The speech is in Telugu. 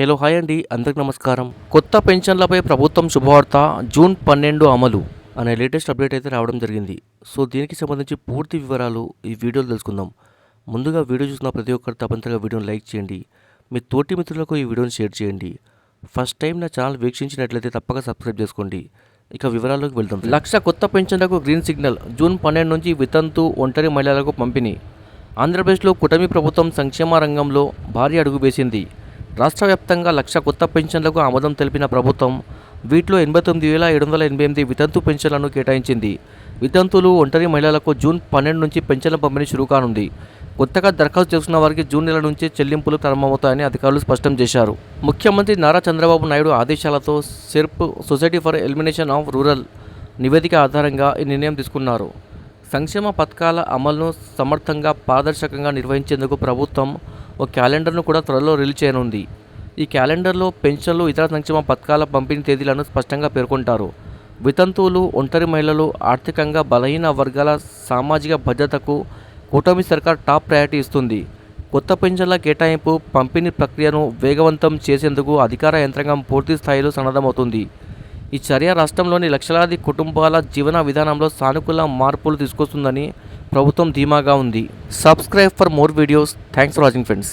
హలో హాయ్ అండి. అందరికి నమస్కారం. కొత్త పెన్షన్లపై ప్రభుత్వం శుభవార్త జూన్ పన్నెండు అమలు అనే లేటెస్ట్ అప్డేట్ అయితే రావడం జరిగింది. సో దీనికి సంబంధించి పూర్తి వివరాలు ఈ వీడియోలో తెలుసుకుందాం. ముందుగా వీడియో చూసిన ప్రతి ఒక్కరు తప్పనిసరిగా వీడియోని లైక్ చేయండి. మీ తోటి మిత్రులకు ఈ వీడియోని షేర్ చేయండి. ఫస్ట్ టైం నా ఛానల్ వీక్షించినట్లయితే తప్పక సబ్స్క్రైబ్ చేసుకోండి. ఇక వివరాల్లోకి వెళ్దాం. లక్ష కొత్త పెన్షన్లకు గ్రీన్ సిగ్నల్ జూన్ పన్నెండు నుంచి వితంతు ఒంటరి మహిళలకు పంపిణీ. ఆంధ్రప్రదేశ్లో కూటమి ప్రభుత్వం సంక్షేమ రంగంలో భారీ అడుగు వేసింది. రాష్ట్ర వ్యాప్తంగా లక్ష కొత్త పెన్షన్లకు ఆమోదం తెలిపిన ప్రభుత్వం వీటిలో ఎనభై తొమ్మిది వేల ఏడు వందల ఎనభై ఎనిమిది వితంతు పెన్షన్లను కేటాయించింది. వితంతులు ఒంటరి మహిళలకు జూన్ పన్నెండు నుంచి పెన్షన్ల పంపిణీ షురూ కానుంది. కొత్తగా దరఖాస్తు చేసుకున్న వారికి జూన్ నెల నుంచే చెల్లింపులు ప్రారంభమవుతాయని అధికారులు స్పష్టం చేశారు. ముఖ్యమంత్రి నారా చంద్రబాబు నాయుడు ఆదేశాలతో SERP society for elimination of rural నివేదిక ఆధారంగా ఈ నిర్ణయం తీసుకున్నారు. సంక్షేమ పథకాల అమలును సమర్థంగా పారదర్శకంగా నిర్వహించేందుకు ప్రభుత్వం ఒక క్యాలెండర్ను కూడా త్వరలో రిలీజ్ చేయనుంది. ఈ క్యాలెండర్లో పెన్షన్లు ఇతర సంక్షేమ పథకాల పంపిణీ తేదీలను స్పష్టంగా పేర్కొంటారు. వితంతువులు ఒంటరి మహిళలు ఆర్థికంగా బలహీన వర్గాల సామాజిక భద్రతకు కూటమి సర్కార్ టాప్ ప్రయారిటీ ఇస్తుంది. కొత్త పెన్షన్ల కేటాయింపు పంపిణీ ప్రక్రియను వేగవంతం చేసేందుకు అధికార యంత్రాంగం పూర్తి స్థాయిలో సన్నద్ధమవుతుంది. ఈ చర్య రాష్ట్రంలోని లక్షలాది కుటుంబాల జీవన విధానంలో సానుకూల మార్పులు తీసుకొస్తుందని ప్రభుత్వం ధీమాగా ఉంది. Subscribe for more videos thanks for watching friends